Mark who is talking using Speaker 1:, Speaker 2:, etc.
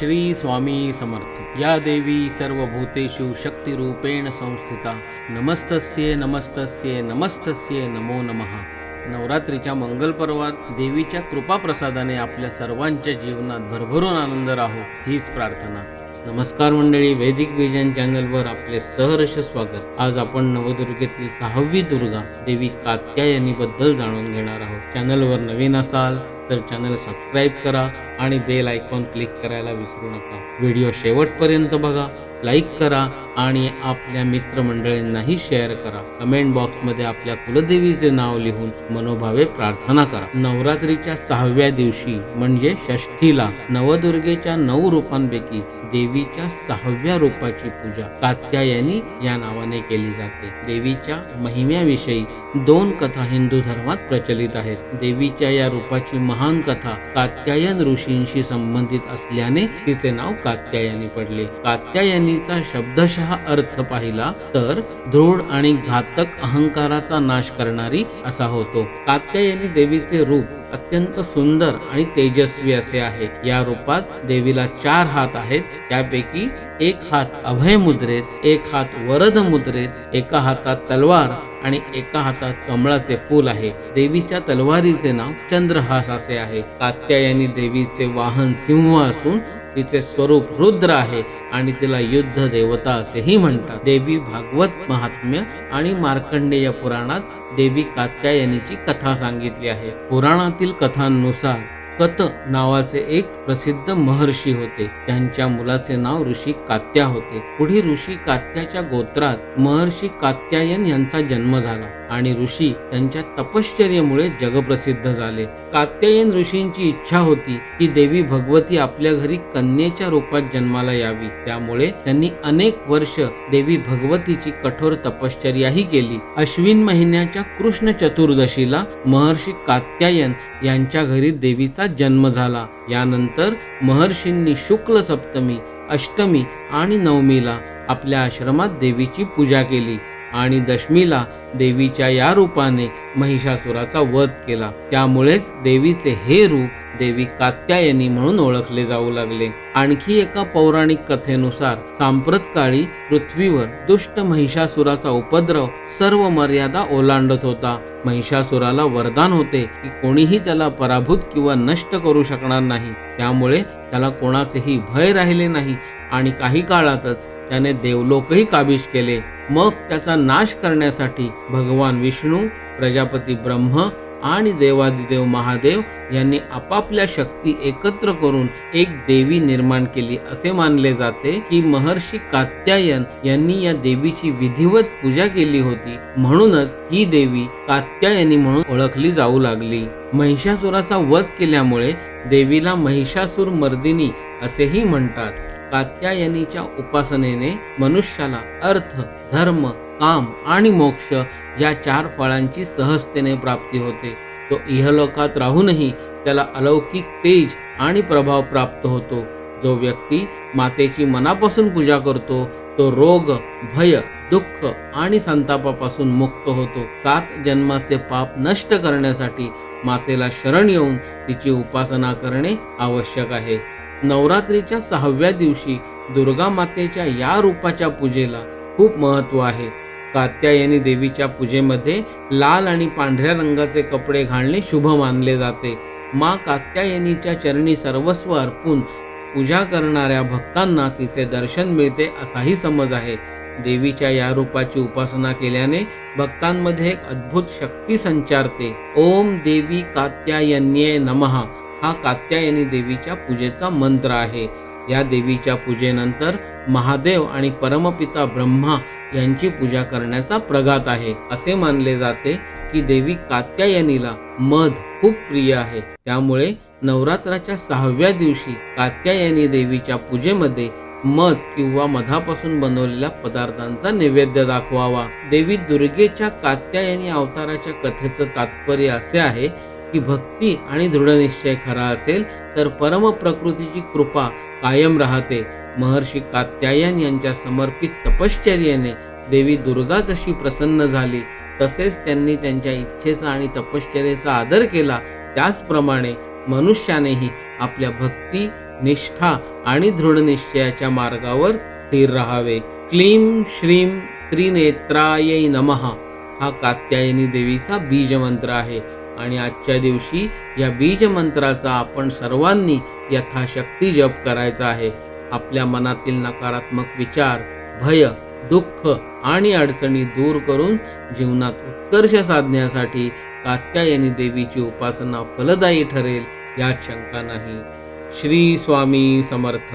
Speaker 1: श्री स्वामी समर्थ. या देवी सर्वभूतेषु शक्तिरूपेण संस्थिता. नमस्तस्ये नमस्तस्ये नमस्तस्ये नमो नमः. नवरात्रीच्या मंगलपर्वात देवीच्या कृपाप्रसादाने आपल्या सर्वांच्या जीवनात भरभरून आनंद राहो हीच प्रार्थना. नमस्कार मंडळी वैदिक विजन चॅनलवर आपले सहर्ष स्वागत. आज आपण नवदुर्गेतील सहावी दुर्गा देवी कात्यायनीबद्दल जाणून घेणार आहोत. चॅनलवर नवीन असाल तर चॅनल सबस्क्राईब करा आणि बेल आयकॉन क्लिक करायला विसरू नका. व्हिडिओ शेवटपर्यंत बघा लाईक करा आणि आपल्या मित्रमंडळींनाही शेअर करा. कमेंट बॉक्समध्ये आपल्या कुलदेवीचे नाव लिहून मनोभावे प्रार्थना करा. नवरात्रीच्या सहाव्या दिवशी म्हणजे षष्ठीला नवदुर्गेच्या नऊ रूपांपैकी देवीच्या सहाव्या रूपाची पूजा कात्यायनी या नावाने केली जाते. देवीच्या महिम्याविषयी दोन कथा हिंदू धर्मात प्रचलित आहेत. देवीच्या या रूपाची महान कथा कात्यायन ऋषींशी संबंधित असल्याने तिचे नाव कात्यायनी पडले. कात्यायनीचा शब्दशः अर्थ पाहिला तर दृढ आणि घातक अहंकाराचा नाश करणारी असा होतो. कात्यायनी देवीचे रूप अत्यंत सुंदर आणि तेजस्वी असे आहे. या रूपात देवीला चार हात आहेत. त्यापैकी एक हात अभय मुद्रेत एक हात वरद मुद्रेत एका हातात तलवार आणि एका हातात कमळाचे फूल आहे. देवीच्या तलवारीचे नाव चंद्रहास असे आहे. कात्यायनी देवीचे वाहन सिंह असून तिचे स्वरूप रुद्र आहे आणि तिला युद्ध देवता असेही म्हणतात. देवी भागवत महात्म्य आणि मार्कंडेय पुराणात देवी कात्यायनीची कथा सांगितली आहे. पुराणातील कथांनुसार कत नावाचे एक प्रसिद्ध महर्षी होते. त्यांच्या मुलाचे नाव ऋषी कात्या होते. पुढे ऋषी कात्याच्या गोत्रात महर्षी कात्यायन यांचा जन्म झाला. आणि ऋषी त्यांच्या तपश्चर्येमुळे जगप्रसिद्ध झाले. कात्यायन ऋषींची इच्छा होती की देवी भगवती आपल्या घरी कन्येच्या रूपात जन्माला यावी. त्यामुळे त्यांनी अनेक वर्ष देवी भगवतीची कठोर तपश्चर्याही केली. अश्विन महिन्याच्या कृष्ण चतुर्दशीला महर्षी कात्यायन यांच्या घरी देवीचा जन्म झाला. यानंतर महर्षींनी शुक्ल सप्तमी अष्टमी आणि नवमीला आपल्या आश्रमात देवीची पूजा केली. आणि दशमीला देवीच्या या रूपाने महिषासुराचा वध केला. त्यामुळेच देवीचे हे रूप देवी कात्यायनी म्हणून ओळखले जाऊ लागले. आणखी एका पौराणिक कथेनुसार सांप्रत काळी पृथ्वीवर दुष्ट महिषासुराचा उपद्रव सर्व मर्यादा ओलांडत होता. महिषासुराला वरदान होते की कोणीही त्याला पराभूत किंवा नष्ट करू शकणार नाही. त्यामुळे त्याला कोणाचेही भय राहिले नाही. आणि काही काळातच त्याने देवलोकही काबीज केले. मग त्याचा नाश करण्यासाठी भगवान विष्णू प्रजापती ब्रह्म आणि देवादिदेव महादेव यांनी आपापल्या शक्ती एकत्र करून एक देवी निर्माण केली असे मानले जाते की महर्षी कात्यायन यांनी या देवीची विधिवत पूजा केली होती. म्हणूनच ही देवी कात्यायनी म्हणून ओळखली जाऊ लागली. महिषासुराचा वध केल्यामुळे देवीला महिषासूर मर्दिनी असेही म्हणतात. कात्यायनीच्या उपासनेने मनुष्याला अर्थ धर्म काम आणि मोक्ष या चार फळांची सहजतेने प्राप्ती होते. तो इहलोकात राहूनही त्याला अलौकिक तेज आणि प्रभाव प्राप्त होतो. जो व्यक्ती मातेची मनापासून पूजा करतो तो रोग भय दुःख आणि संतापापासून मुक्त होतो. सात जन्माचे पाप नष्ट करण्यासाठी मातेला शरण येऊन तिची उपासना करणे आवश्यक आहे. नवरात्रीच्या सहाव्या दिवशी दुर्गा मातेच्या या रूपाच्या पूजेला खूप महत्त्व आहे. कात्यायनी देवीच्या पूजेमध्ये लाल आणि पांढऱ्या रंगाचे कपडे घालणे शुभ मानले जाते. मा कात्यायनीच्या चरणी सर्वस्व अर्पून पूजा करणाऱ्या भक्तांना तिचे दर्शन मिळते असाही समज आहे. देवीच्या या रूपाची उपासना केल्याने भक्तांमध्ये एक अद्भुत शक्ती संचारते. ओम देवी कात्यायन्ये नमः. हा कात्यायनी देवीच्या पूजेचा मंत्र आहे. या देवीच्या पूजेनंतर महादेव आणि परमपिता ब्रह्मा यांची पूजा करण्याचा प्रघात आहे. असे मानले जाते की देवी कात्यायनीला मध खूप प्रिय आहे. त्यामुळे नवरात्राच्या सहाव्या दिवशी कात्यायनी देवीच्या पूजेमध्ये मध किंवा मधापासून बनवलेल्या पदार्थांचा नैवेद्य दाखवावा. देवी दुर्गेच्या कात्यायनी अवताराच्या कथेचं तात्पर्य असे आहे की भक्ती आणि दृढनिश्चय खरा असेल तर परम प्रकृतीची कृपा कायम राहते. महर्षी कात्यायन यांच्या समर्पित तपश्चर्येने देवी दुर्गा जशी प्रसन्न झाली तसेच त्यांनी त्यांच्या इच्छेचा आणि तपश्चर्येचा आदर केला. त्याचप्रमाणे मनुष्यानेही आपल्या भक्ती निष्ठा आणि दृढनिश्चयाच्या मार्गावर स्थिर राहावे. क्लीम श्रीम त्रिनेत्रायै नमः. हा कात्यायनी देवीचा बीजमंत्र आहे. आणि आजच्या दिवशी या बीज मंत्राचा आपण सर्वांनी यथाशक्ती जप करायचा आहे. आपल्या मनातील नकारात्मक विचार भय दुःख आणि अडचणी दूर करून जीवनात उत्कर्ष साधण्यासाठी कात्यायनी देवीची उपासना फलदायी ठरेल यात शंका नाही. श्री स्वामी समर्थ.